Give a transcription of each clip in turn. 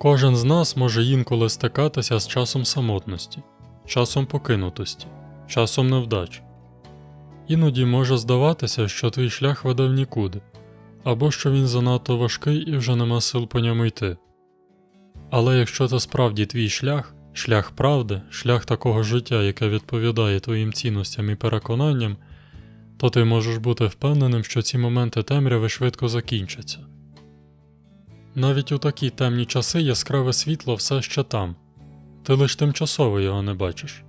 Кожен з нас може інколи стикатися з часом самотності, часом покинутості, часом невдач. Іноді може здаватися, що твій шлях веде в нікуди, або що він занадто важкий і вже нема сил по ньому йти. Але якщо це справді твій шлях, шлях правди, шлях такого життя, яке відповідає твоїм цінностям і переконанням, то ти можеш бути впевненим, що ці моменти темряви швидко закінчаться. Навіть у такі темні часи яскраве світло все ще там, ти лиш тимчасово його не бачиш.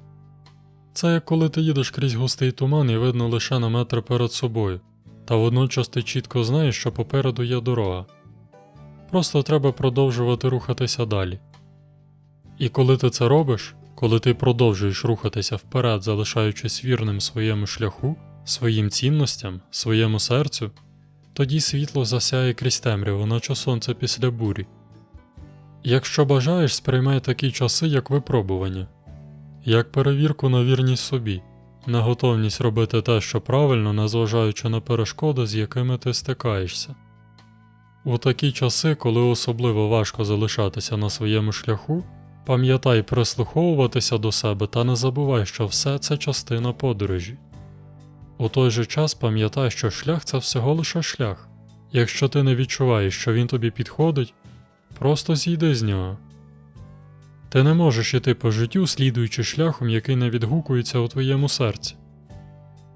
Це як коли ти їдеш крізь густий туман і видно лише на метр перед собою, та водночас ти чітко знаєш, що попереду є дорога. Просто треба продовжувати рухатися далі. І коли ти це робиш, коли ти продовжуєш рухатися вперед, залишаючись вірним своєму шляху, своїм цінностям, своєму серцю, тоді світло засяє крізь темряву, наче сонце після бурі. Якщо бажаєш, сприймай такі часи, як випробування, як перевірку на вірність собі, на готовність робити те, що правильно, незважаючи на перешкоди, з якими ти стикаєшся. У такі часи, коли особливо важко залишатися на своєму шляху, пам'ятай прислуховуватися до себе та не забувай, що все це частина подорожі. У той же час пам'ятай, що шлях це всього лише шлях. Якщо ти не відчуваєш, що він тобі підходить, просто зійди з нього. Ти не можеш іти по життю, слідуючи шляхом, який не відгукується у твоєму серці.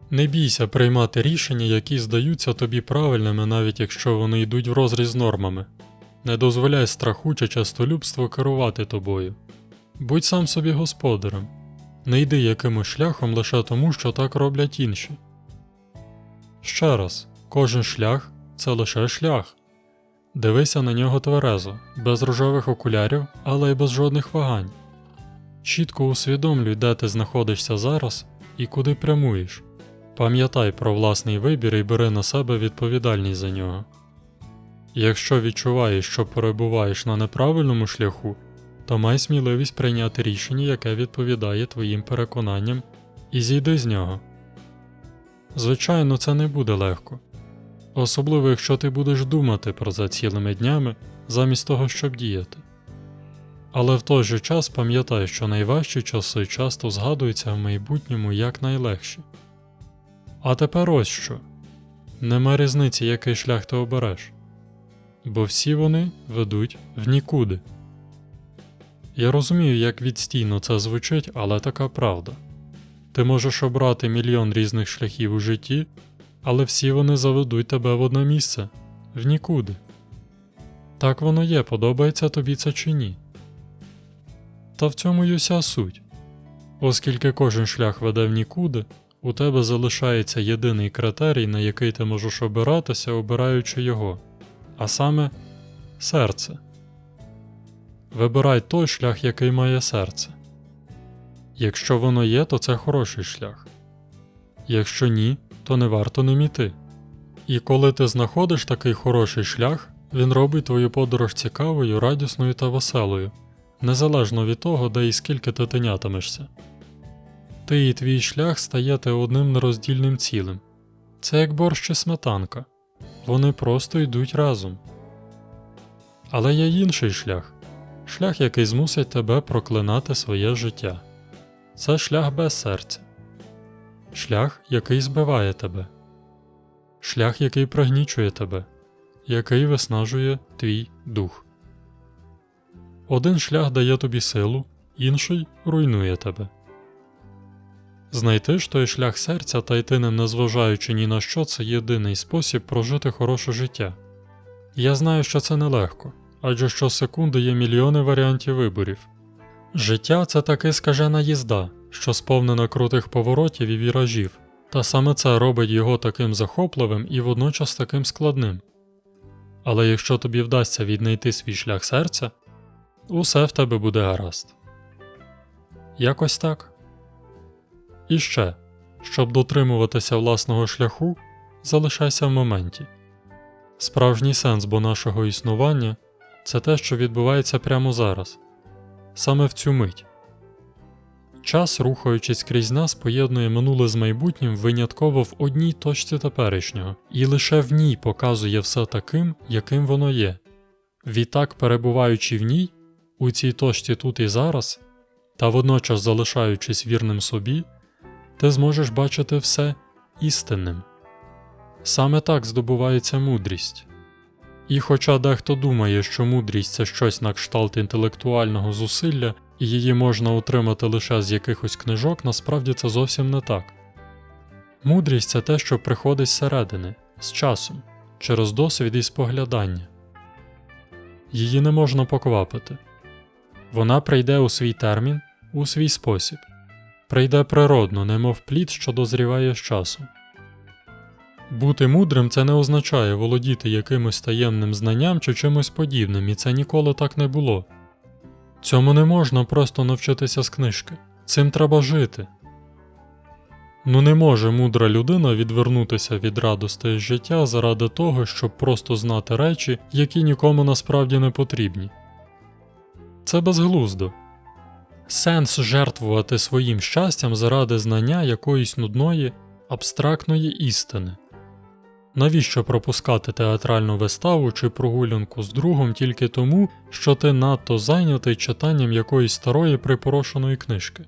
Не бійся приймати рішення, які здаються тобі правильними, навіть якщо вони йдуть врозріз з нормами. Не дозволяй страху чи частолюбству керувати тобою. Будь сам собі господарем. Не йди якимось шляхом лише тому, що так роблять інші. Ще раз, кожен шлях це лише шлях. Дивися на нього тверезо, без рожових окулярів, але й без жодних вагань. Чітко усвідомлюй, де ти знаходишся зараз і куди прямуєш. Пам'ятай про власний вибір і бери на себе відповідальність за нього. Якщо відчуваєш, що перебуваєш на неправильному шляху, то май сміливість прийняти рішення, яке відповідає твоїм переконанням, і зійди з нього. Звичайно, це не буде легко, особливо якщо ти будеш думати про це цілими днями, замість того, щоб діяти. Але в той же час пам'ятай, що найважчі часи часто згадуються в майбутньому як найлегші. А тепер ось що нема різниці, який шлях ти обереш, бо всі вони ведуть в нікуди. Я розумію, як відстійно це звучить, але така правда. Ти можеш обрати мільйон різних шляхів у житті, але всі вони заведуть тебе в одне місце в нікуди. Так воно є, подобається тобі це чи ні. Та в цьому й уся суть. Оскільки кожен шлях веде в нікуди, у тебе залишається єдиний критерій, на який ти можеш обиратися, обираючи його, а саме серце. Вибирай той шлях, який має серце. Якщо воно є, то це хороший шлях. Якщо ні, то не варто ним іти. І коли ти знаходиш такий хороший шлях, він робить твою подорож цікавою, радісною та веселою, незалежно від того, де і скільки ти тинятимешся. Ти і твій шлях стаєте одним нероздільним цілим. Це як борщ і сметанка. Вони просто йдуть разом. Але є інший шлях шлях, який змусить тебе проклинати своє життя. Це шлях без серця, шлях, який збиває тебе, шлях, який пригнічує тебе, який виснажує твій дух. Один шлях дає тобі силу, інший руйнує тебе. Знайти ж той шлях серця та йти ним, незважаючи ні на що, це єдиний спосіб прожити хороше життя. Я знаю, що це нелегко, адже щосекунди є мільйони варіантів виборів. Життя це таки скажена їзда, що сповнена крутих поворотів і віражів, та саме це робить його таким захопливим і водночас таким складним. Але якщо тобі вдасться віднайти свій шлях серця, усе в тебе буде гаразд. Якось так. І ще, щоб дотримуватися власного шляху, залишайся в моменті. Справжній сенс бо нашого існування це те, що відбувається прямо зараз, саме в цю мить. Час, рухаючись крізь нас, поєднує минуле з майбутнім винятково в одній точці теперішнього, і лише в ній показує все таким, яким воно є. Відтак, перебуваючи в ній, у цій точці тут і зараз, та водночас залишаючись вірним собі, ти зможеш бачити все істинним. Саме так здобувається мудрість. І хоча дехто думає, що мудрість це щось на кшталт інтелектуального зусилля, і її можна отримати лише з якихось книжок, насправді це зовсім не так. Мудрість це те, що приходить зсередини, з часом, через досвід і споглядання. Її не можна поквапити. Вона прийде у свій термін, у свій спосіб, прийде природно, немов плід, що дозріває з часом. Бути мудрим це не означає володіти якимось таємним знанням чи чимось подібним, і це ніколи так не було. Цьому не можна просто навчитися з книжки, цим треба жити. Ну не може мудра людина відвернутися від радостей життя заради того, щоб просто знати речі, які нікому насправді не потрібні. Це безглуздо. Сенс жертвувати своїм щастям заради знання якоїсь нудної, абстрактної істини. Навіщо пропускати театральну виставу чи прогулянку з другом тільки тому, що ти надто зайнятий читанням якоїсь старої припорошеної книжки?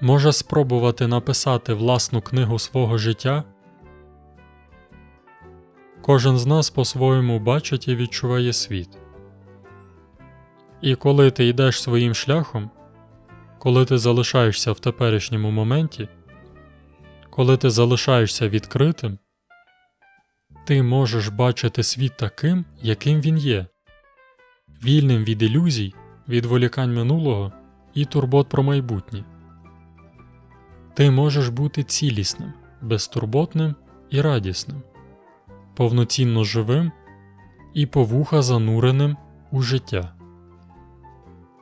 Може спробувати написати власну книгу свого життя? Кожен з нас по-своєму бачить і відчуває світ. І коли ти йдеш своїм шляхом, коли ти залишаєшся в теперішньому моменті, коли ти залишаєшся відкритим, ти можеш бачити світ таким, яким він є, вільним від ілюзій, відволікань минулого і турбот про майбутнє. Ти можеш бути цілісним, безтурботним і радісним, повноцінно живим і повуха зануреним у життя.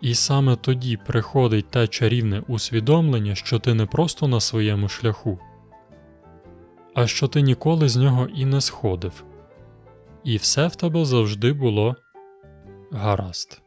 І саме тоді приходить те чарівне усвідомлення, що ти не просто на своєму шляху, а що ти ніколи з нього і не сходив, і все в тебе завжди було гаразд.